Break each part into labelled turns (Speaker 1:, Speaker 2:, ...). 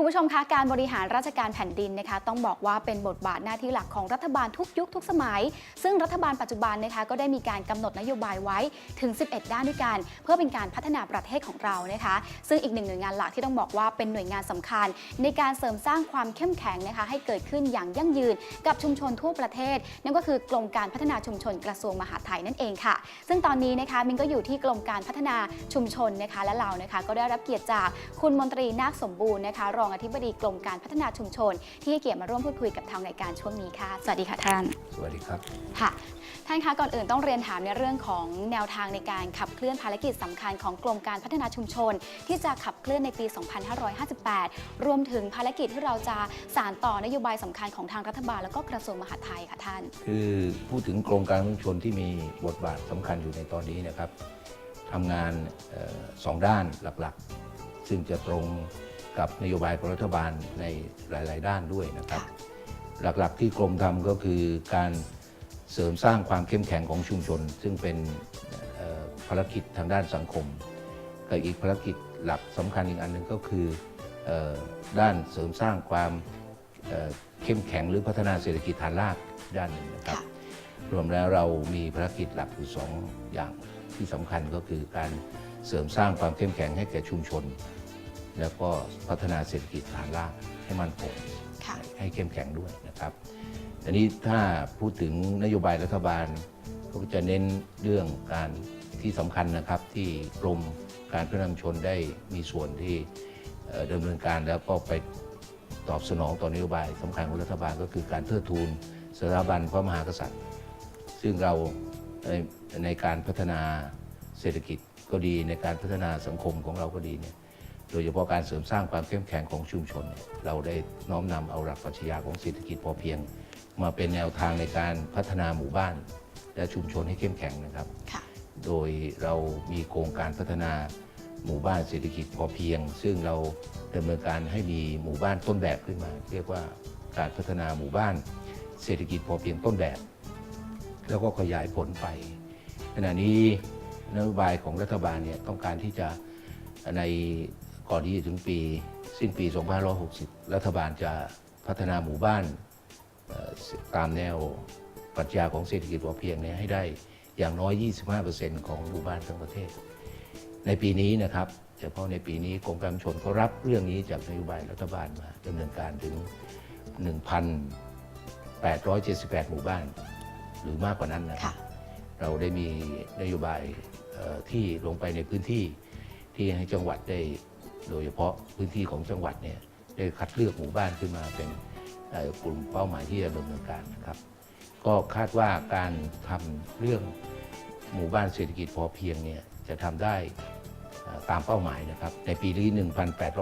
Speaker 1: คุณผู้ชมคะการบริหารราชการแผ่นดินนะคะ ต้องบอกว่าเป็นบทบาทหน้าที่หลักของรัฐบาลทุกยุคทุกสมัย ซึ่งรัฐบาลปัจจุบันนะคะก็ได้มีการกำหนดนโยบายไว้ถึง 11 ด้านด้วยกัน เพื่อเป็นการพัฒนาประเทศของเรานะคะ ซึ่งอีกหนึ่งหน่วยงานหลักที่ต้องบอกว่าเป็นหน่วยงานสำคัญ ในการเสริมสร้างความเข้มแข็งนะคะ ให้เกิดขึ้นอย่างยั่งยืนกับชุมชนทั่วประเทศ นั่นก็คือกรมการพัฒนาชุมชนกระทรวงมหาดไทยนั่นเองค่ะ ซึ่งตอนนี้นะคะมินก็อยู่ที่กรมการพัฒนาชุมชนนะคะและเรานะคะก็ได้รับเกียรติจากคุณมนตรีนาคสมบูรณ์นะคะรองอธิบดีกรมการพัฒนาชุมชน ที่ให้เกียรติมาร่วมพูดคุยกับทางรายการช่วงนี้ค่ะ สวัสดีค่ะท่าน
Speaker 2: สวัสดีครับ
Speaker 1: ค่ะท่านคะก่อนอื่นต้องเรียนถามในเรื่องของแนวทางในการขับเคลื่อนภารกิจสำคัญของกรมการพัฒนาชุมชน ที่จะขับเคลื่อนในปี 2558 รวมถึงภารกิจที่เราจะสานต่อนโยบายสำคัญของทางรัฐบาลแล้วก็กระทรวงมหาดไทยค่ะท่าน
Speaker 2: คือพูดถึงโครงการชุมชนที่มีบทบาทสำคัญอยู่ในตอนนี้นะครับทำงานเอ่อสองด้านหลักๆ ซึ่งจะตรง กับนโยบายของรัฐบาลในหลาย ๆ ด้านด้วยนะครับ หลัก ๆ ที่กรมทำก็คือการเสริมสร้างความเข้มแข็งของชุมชน ซึ่งเป็นเอ่อภารกิจทางด้านสังคม กับอีกภารกิจหลักสำคัญอีกอันหนึ่งก็คือเอ่อด้านเสริมสร้างความเอ่อเข้มแข็งหรือพัฒนาเศรษฐกิจฐานรากด้านหนึ่งนะครับ
Speaker 1: ค่ะ
Speaker 2: รวมแล้วเรามีภารกิจหลักอยู่สองอย่างที่สำคัญก็คือการเสริมสร้างความเข้มแข็งให้แก่ชุมชน แล้วก็พัฒนาเศรษฐกิจฐานรากให้มั่นคง
Speaker 1: ค่ะ
Speaker 2: ให้เข้มแข็งด้วยนะครับอันนี้ถ้าพูดถึงนโยบายรัฐบาลก็จะเน้นเรื่องการที่สำคัญนะครับที่กรมการพัฒนาชุมชนได้มีส่วนที่เอ่อดำเนินการแล้วก็ไปตอบสนองต่อนโยบายสำคัญของรัฐบาลก็คือการเทิดทูนสถาบันพระมหากษัตริย์ ซึ่งเราในในการพัฒนาเศรษฐกิจก็ดีในการพัฒนาสังคมของเราก็ดีเนี่ย โดยเฉพาะการเสริมสร้างความเข้มแข็งของชุมชนเนี่ยเราได้น้อมนำเอาหลักปรัชญาของเศรษฐกิจพอเพียง มาเป็นแนวทางในการพัฒนาหมู่บ้าน และชุมชนให้เข้มแข็งนะครับ
Speaker 1: ค่ะ
Speaker 2: โดยเรามีโครงการพัฒนาหมู่บ้านเศรษฐกิจพอเพียง ซึ่งเราดำเนินการให้มีหมู่บ้านต้นแบบขึ้นมา เรียกว่าการพัฒนาหมู่บ้าน เศรษฐกิจพอเพียงต้นแบบ แล้วก็ขยายผลไป ขณะนี้นโยบายของรัฐบาลเนี่ยต้องการที่จะใน ก่อนที่จะถึงปีสิ้นปี 2560 รัฐบาลจะพัฒนาหมู่บ้านเอ่อตามแนวปรัชญาของเศรษฐกิจพอเพียงเนี่ยให้ได้อย่างน้อย 25%ของหมู่บ้านทั้งประเทศ ในปีนี้นะครับเฉพาะในปีนี้กรมการชนเขารับเรื่องนี้จากนโยบายรัฐบาลมาดำเนินการถึง 1,878 หมู่บ้าน หรือมากกว่านั้นนะครั
Speaker 1: ค่ะ
Speaker 2: บเราได้มีนโยบายเอ่อที่ลงไปในพื้นที่ที่ให้จังหวัดได้ โดยเฉพาะพื้นที่ของจังหวัดเนี่ยได้คัดเลือกหมู่บ้านขึ้นมาเป็นเอ่อกลุ่มเป้าหมายที่จะดำเนินการนะครับ ก็คาดว่าการทำเรื่องหมู่บ้านเศรษฐกิจพอเพียงเนี่ยจะทำได้เอ่อตามเป้าหมายนะครับ ในปีนี้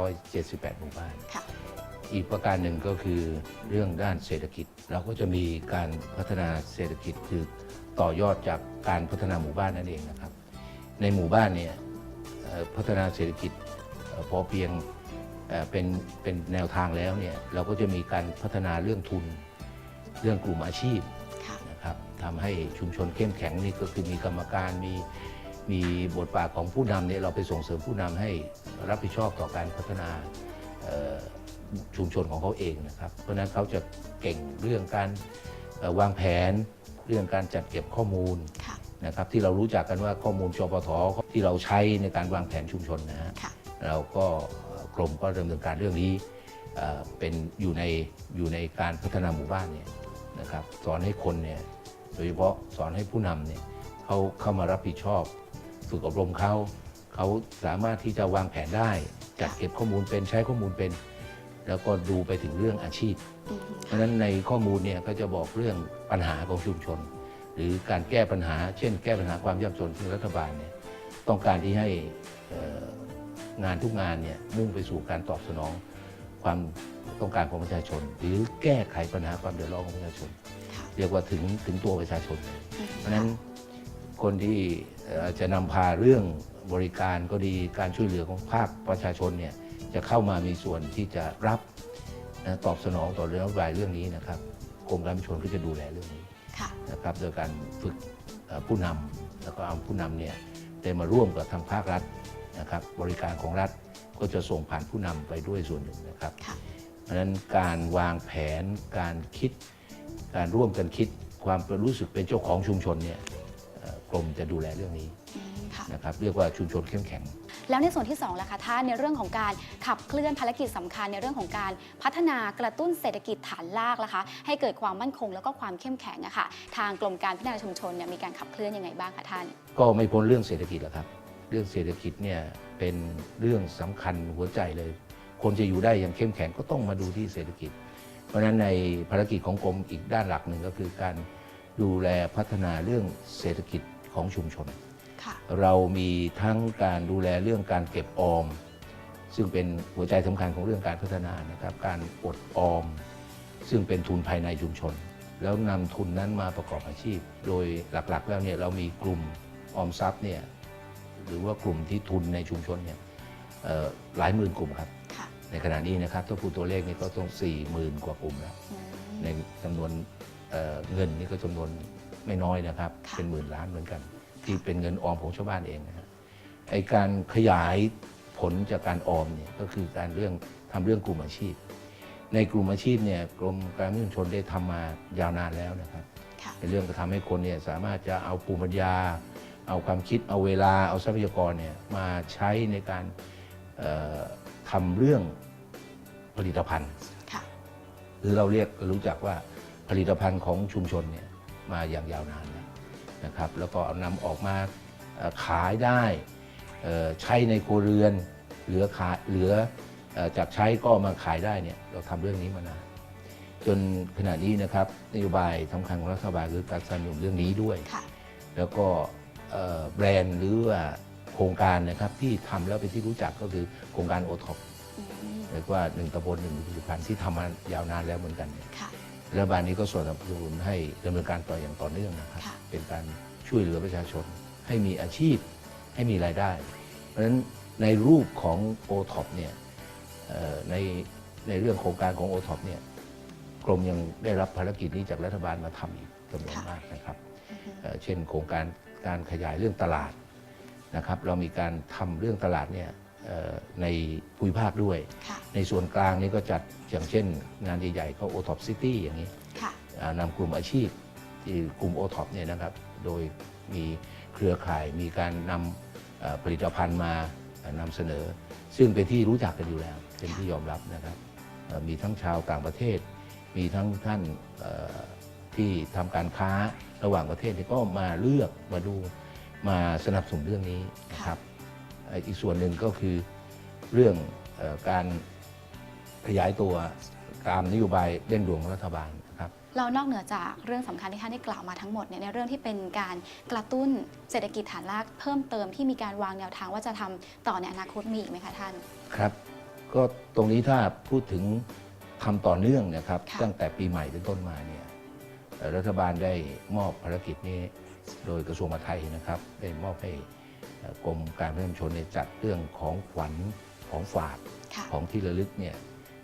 Speaker 2: 1,878 หมู่บ้าน
Speaker 1: ค่ะ
Speaker 2: อีกประการหนึ่งก็คือเรื่องด้านเศรษฐกิจ เราก็จะมีการพัฒนาเศรษฐกิจคือต่อยอดจากการพัฒนาหมู่บ้านนั่นเองนะครับ ในหมู่บ้านเนี่ยเอ่อพัฒนาเศรษฐกิจเอ่อ พอเพียงเอ่อเป็นเป็นแนวทางแล้วเนี่ยเราก็จะมีการพัฒนาเรื่องทุนเรื่องกลุ่มอาชีพ
Speaker 1: ค่ะ
Speaker 2: นะครับทำให้ชุมชนเข้มแข็งนี่ก็คือมีกรรมการมีมีบทบาทของผู้นำเนี่ยเราไปส่งเสริมผู้นำให้รับผิดชอบต่อการพัฒนาเอ่อชุมชนของเขาเองนะครับ เพราะฉะนั้นเขาจะเก่งเรื่องการเอ่อวางแผน เรื่องการจัดเก็บข้อมูล
Speaker 1: ค่ะ
Speaker 2: นะครับที่เรารู้จักกันว่าข้อมูลชปทที่เราใช้ในการวางแผนชุมชนนะฮะ
Speaker 1: ค่ะ
Speaker 2: เราก็กรมก็ดำเนินการเรื่องนี้เป็นอยู่ในอยู่ในการพัฒนาหมู่บ้านเนี่ยนะครับสอนให้คนเนี่ยโดยเฉพาะสอนให้ผู้นำเนี่ยเขาเข้ามารับผิดชอบฝึกอบรมเขาเขาสามารถที่จะวางแผนได้ จัดเก็บข้อมูลเป็นใช้ข้อมูลเป็น แล้วก็ดูไปถึงเรื่องอาชีพ เพราะฉะนั้นในข้อมูลเนี่ยก็จะบอกเรื่องปัญหาของชุมชน หรือการแก้ปัญหา เช่น แก้ปัญหาความยากจนที่รัฐบาลเนี่ยต้องการที่ให้ งานทุกงานเนี่ยมุ่งไปสู่การตอบสนองความต้องการของประชาชน หรือแก้ไขปัญหาความเดือดร้อนของประชาชน
Speaker 1: ค่ะ
Speaker 2: เรียกว่าถึงถึงตัวประชาชน
Speaker 1: อืม
Speaker 2: เพราะฉะนั้นคนที่เอ่อจะนำพาเรื่องบริการก็ดีการช่วยเหลือของภาคประชาชนเนี่ยจะเข้ามามีส่วนที่จะรับนะตอบสนองต่อเรื่องนโยบายเรื่องนี้นะครับกรมการประชาชนก็จะดูแลเรื่องนี้
Speaker 1: ค่ะ
Speaker 2: นะครับโดยการฝึกเอ่อผู้นำแล้วก็เอาผู้นำเนี่ยได้มาร่วมกับทางภาครัฐ นะครับบริการของรัฐก็จะส่งผ่านผู้นำไปด้วยส่วนหนึ่งนะครับ
Speaker 1: ค่ะ
Speaker 2: เพราะฉะนั้นการวางแผนการคิด การร่วมกันคิดความรู้สึกเป็นเจ้าของชุมชนเนี่ยเอ่อกรมจะดูแลเรื่องนี้
Speaker 1: อืมค่ะ
Speaker 2: นะครับเรียกว่าชุมชนเข้มแข็ง
Speaker 1: แล้วในส่วนที่2ล่ะคะท่านในเรื่องของการขับเคลื่อนภารกิจสำคัญในเรื่องของการพัฒนากระตุ้นเศรษฐกิจฐานรากล่ะคะ ให้เกิดความมั่นคงแล้วก็ความเข้มแข็งอะค่ะทางกรมการพัฒนาชุมชนเนี่ยมีการขับเคลื่อนยังไงบ้างคะท่าน
Speaker 2: ก็ไม่พ้นเรื่องเศรษฐกิจแล้วครับ เรื่องเศรษฐกิจเนี่ยเป็นเรื่องสำคัญหัวใจเลย คนจะอยู่ได้อย่างเข้มแข็งก็ต้องมาดูที่เศรษฐกิจ เพราะฉะนั้นในภารกิจของกรมอีกด้านหลักหนึ่งก็คือการดูแลพัฒนาเรื่องเศรษฐกิจของชุมชน
Speaker 1: ค่ะ
Speaker 2: เรามีทั้งการดูแลเรื่องการเก็บออม ซึ่งเป็นหัวใจสำคัญของเรื่องการพัฒนานะครับ การอดออม ซึ่งเป็นทุนภายในชุมชน แล้วนำทุนนั้นมาประกอบอาชีพ โดยหลักๆ แล้วเนี่ยเรามีกลุ่มออมทรัพย์เนี่ย หรือว่ากลุ่มที่ทุนในชุมชนเนี่ยเอ่อหลายหมื่นกลุ่มครับ
Speaker 1: ค่ะ
Speaker 2: ในขณะนี้นะครับถ้าพูดตัวเลขนี่ก็ต้อง4ี่หมื่นกว่ากลุ่มแล้ว
Speaker 1: อืม
Speaker 2: ในจำนวนเอ่อเงินนี่ก็จำนวนไม่น้อยนะครับ
Speaker 1: ค่ะ
Speaker 2: เป็นหมื่นล้านเหมือนกัน ที่เป็นเงินออมของชาวบ้านเองนะฮะไอการขยายผลจากการออมเนี่ยก็คือการเรื่องทำเรื่องกลุ่มอาชีพ ในกลุ่มอาชีพเนี่ยกรมการพัฒนาชุมชนได้ทำมายาวนานแล้วนะครับ
Speaker 1: ค่ะ
Speaker 2: ในเรื่องก็ทำให้คนเนี่ยสามารถจะเอาภูมิปัญญา เอาความคิดเอาเวลาเอาทรัพยากรเนี่ยมาใช้ในการเอ่อทำเรื่องผลิตภัณฑ์
Speaker 1: ค่ะ
Speaker 2: หรือเราเรียกรู้จักว่าผลิตภัณฑ์ของชุมชนเนี่ยมาอย่างยาวนานแล้วนะครับ แล้วก็เอานำออกมาเอ่อขายได้เอ่อใช้ในครัวเรือนเหลือขายเหลือเอ่อจากใช้ก็มาขายได้เนี่ยเราทำเรื่องนี้มานานจนขณะนี้นะครับนโยบายสำคัญของรัฐบาลคือการสนับสนุนเรื่องนี้ด้วย
Speaker 1: ค่ะ
Speaker 2: แล้วก็เอ่อ แบรนด์หรือว่าโครงการนะครับที่ทำแล้วเป็นที่รู้จักก็คือโครงการโอท็อป
Speaker 1: อืม
Speaker 2: เรียกว่าหนึ่งตำบลหนึ่งผลิตภัณฑ์ที่ทำมายาวนานแล้วเหมือนกันเนี่ย
Speaker 1: ค่ะ
Speaker 2: รัฐบาลนี้ก็สนับสนุนให้ดำเนินการต่ออย่างต่อเนื่องนะครับ
Speaker 1: ค่ะ
Speaker 2: เป็นการช่วยเหลือประชาชน ให้มีอาชีพให้มีรายได้ เพราะฉะนั้นในรูปของโอท็อปเนี่ยเอ่อในในเรื่องโครงการของโอท็อปเนี่ยกรมยังได้รับภารกิจนี้จากรัฐบาลมาทำอีกจำนวน
Speaker 1: ค่ะ
Speaker 2: มากนะครับ
Speaker 1: อืม
Speaker 2: เอ่อเช่นโครงการ การขยายเรื่องตลาดนะครับเรามีการทำเรื่องตลาดเนี่ยเอ่อในภูมิภาคด้วย
Speaker 1: ค่ะ
Speaker 2: ในส่วนกลางนี่ก็จัดอย่างเช่น งานใหญ่ๆก็โอท็อปซิตี้อย่างนี้
Speaker 1: ค่ะ
Speaker 2: อ่านำกลุ่มอาชีพที่กลุ่มโอท็อปเนี่ยนะครับ โดยมีเครือข่ายมีการนำเอ่อผลิตภัณฑ์มาเอ่อนำเสนอ ซึ่งเป็นที่รู้จักกันอยู่แล้ว เป็นที่ยอมรับนะครับเอ่อมีทั้งชาวต่างประเทศ มีทั้งท่านเอ่อ ที่ทำการค้าระหว่างประเทศเนี่ยก็มาเลือกมาดูมาสนับสนุนเรื่องนี้นะครับเอ่ออีกส่วนหนึ่งก็คือเรื่องเออการขยายตัวตามนโยบายเร่งด่วนของรัฐบาลนะครับ
Speaker 1: เรานอกเหนือจากเรื่องสำคัญที่ท่านได้กล่าวมาทั้งหมดเนี่ยในเรื่องที่เป็นการกระตุ้นเศรษฐกิจฐานรากเพิ่มเติมที่มีการวางแนวทางว่าจะทำต่อในอนาคตมีอีกไหมคะท่าน
Speaker 2: ครับ ก็ตรงนี้ถ้าพูดถึงทำต่อเนื่องนะครับ
Speaker 1: ค่ะ
Speaker 2: ตั้งแต่ปีใหม่เป็นต้นมาเนี่ยเอ่อ รัฐบาลได้มอบภารกิจนี้โดยกระทรวงมหาดไทยนะครับ ได้มอบให้เอ่อกรมการพัฒนาชุมชนเนี่ยจัดเรื่องของขวัญของฝาก
Speaker 1: ค่ะ
Speaker 2: ของที่ระลึกเนี่ย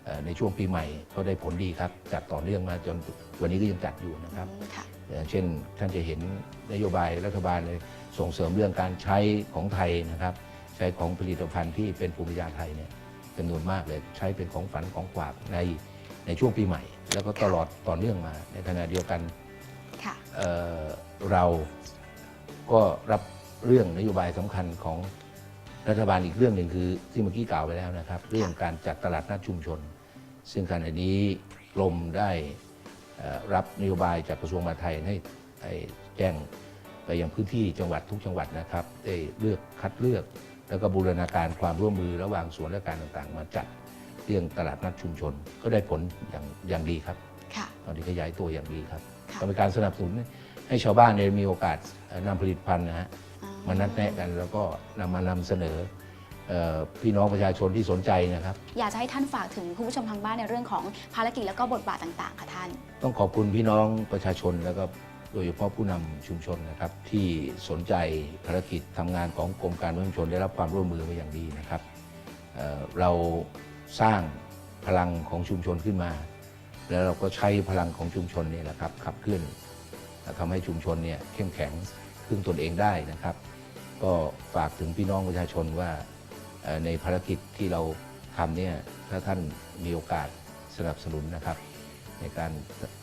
Speaker 2: เอ่อในช่วงปีใหม่ก็ได้ผลดีครับ จัดต่อเนื่องมาจนวันนี้ก็ยังจัดอยู่นะครับ
Speaker 1: อืมค่ะ
Speaker 2: อย่างเช่นท่านจะเห็นนโยบายรัฐบาลเลยส่งเสริมเรื่องการใช้ของไทยนะครับ ใช้ของผลิตภัณฑ์ที่เป็นภูมิปัญญาไทยเนี่ยจำนวนมากเลยใช้เป็นของฝันของฝากในในช่วงปีใหม่ แล้วก็ตลอดต่อเนื่องมาในขณะเดียวกัน
Speaker 1: ค่ะ
Speaker 2: เอ่อเราก็รับเรื่องนโยบายสำคัญของรัฐบาลอีกเรื่องหนึ่งคือที่เมื่อกี้กล่าวไปแล้วนะครับ เรื่องการจัดตลาดนัดชุมชน ซึ่งขณะนี้กรมได้เอ่อรับนโยบายจากกระทรวงมหาดไทยให้ให้แจ้งไปยังพื้นที่จังหวัดทุกจังหวัดนะครับได้เลือกคัดเลือก แล้วก็บูรณาการความร่วมมือระหว่างส่วนราชการต่างๆ มาจัด เรื่องตลาดนัดชุมชน ก็ได้ผลอย่างอย่างดีครับ
Speaker 1: ค่ะ
Speaker 2: ตอนนี้ขยายตัวอย่างดีครับ
Speaker 1: ค่ะ
Speaker 2: ก็เป็นการสนับสนุนให้ชาวบ้านเนี่ยมีโอกาสเอ่อนำผลิตภัณฑ์นะฮะ
Speaker 1: อ่
Speaker 2: มานัดแนะกันแล้วก็นำมานำเสนอเอ่อพี่น้องประชาชนที่สนใจนะครับ
Speaker 1: อยากจะให้ท่านฝากถึงคุณผู้ชมทางบ้านในเรื่องของภารกิจแล้วก็บทบาทต่างๆ ค่ะท่าน
Speaker 2: ต้องขอบคุณพี่น้องประชาชนแล้วก็โดยเฉพาะผู้นำชุมชนนะครับ ที่สนใจภารกิจทำงานของกรมการพัฒนาชุมชนได้รับความร่วมมือมาอย่างดีนะครับเอ่อเรา สร้างพลังของชุมชนขึ้นมา แล้วเราก็ใช้พลังของชุมชนเนี่ยแหละครับขับเคลื่อนทำให้ชุมชนเนี่ยเข้มแข็งพึ่งตนเองได้นะครับ ก็ฝากถึงพี่น้องประชาชนว่าเอ่อในภารกิจที่เราทำเนี่ยถ้าท่านมีโอกาสสนับสนุนนะครับ ในการ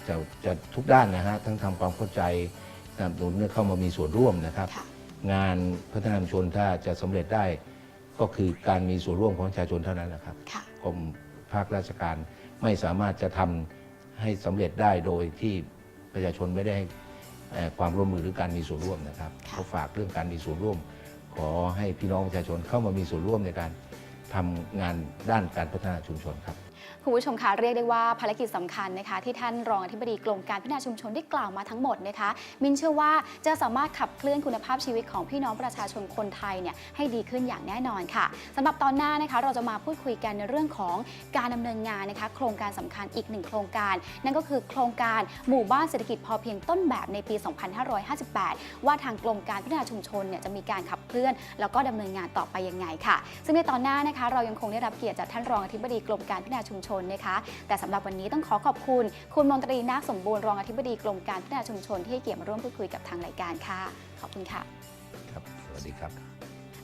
Speaker 2: จะจะทุกด้านนะฮะทั้งทำความเข้าใจสนับสนุนเนี่ยเข้ามามีส่วนร่วมนะครับ
Speaker 1: ค่ะ
Speaker 2: งานพัฒนาชุมชนถ้าจะสำเร็จได้ก็คือการมีส่วนร่วมของประชาชนเท่านั้นนะครับ
Speaker 1: ค่ะ
Speaker 2: กรมภาคราชการ ไม่สามารถจะทำให้สำเร็จได้โดยที่ประชาชนไม่ได้ให้เอ่อความร่วมมือหรือการมีส่วนร่วมนะครับ
Speaker 1: ค่ะ
Speaker 2: เขาฝากเรื่องการมีส่วนร่วม ขอให้พี่น้องประชาชนเข้ามามีส่วนร่วมในการทำงานด้านการพัฒนาชุมชนครับ
Speaker 1: คุณผู้ชมคะเรียกได้ว่าภารกิจสำคัญนะคะ ที่ท่านรองอธิบดีกรมการพัฒนาชุมชนได้กล่าวมาทั้งหมดนะคะ มินเชื่อว่าจะสามารถขับเคลื่อนคุณภาพชีวิตของพี่น้องประชาชนคนไทยเนี่ยให้ดีขึ้นอย่างแน่นอนค่ะสำหรับตอนหน้านะคะเราจะมาพูดคุยกันในเรื่องของการดำเนินงานนะคะ โครงการสำคัญอีกหนึ่งโครงการ นั่นก็คือโครงการหมู่บ้านเศรษฐกิจพอเพียงต้นแบบในปี 2558 ว่าทางกรมการพัฒนาชุมชนเนี่ยจะมีการขับเคลื่อน แล้วก็ดำเนินงานต่อไปยังไงค่ะ ซึ่งในตอนหน้านะคะ เรายังคงได้รับเกียรติจากท่านรองอธิบดีกรมการพัฒนาชุมชนนะคะ แต่สำหรับวันนี้ต้องขอขอบคุณคุณมนตรีนาคสมบูรณ์รองอธิบดีกรมการพัฒนาชุมชนที่ให้เกียรติมาร่วมพูดคุยกับทางรายการค่ะ ขอบคุณค่ะ
Speaker 2: ครับ สวัสดีครับ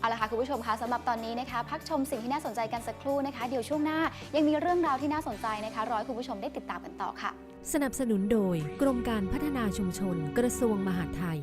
Speaker 1: เอาละค่ะคุณผู้ชมคะสำหรับตอนนี้นะคะ พักชมสิ่งที่น่าสนใจกันสักครู่นะคะ เดี๋ยวช่วงหน้ายังมีเรื่องราวที่น่าสนใจนะคะ รอให้คุณผู้ชมได้ติดตามกันต่อค่ะ
Speaker 3: สนับสนุนโดยกรมการพัฒนาชุมชน กระทรวงมหาดไทย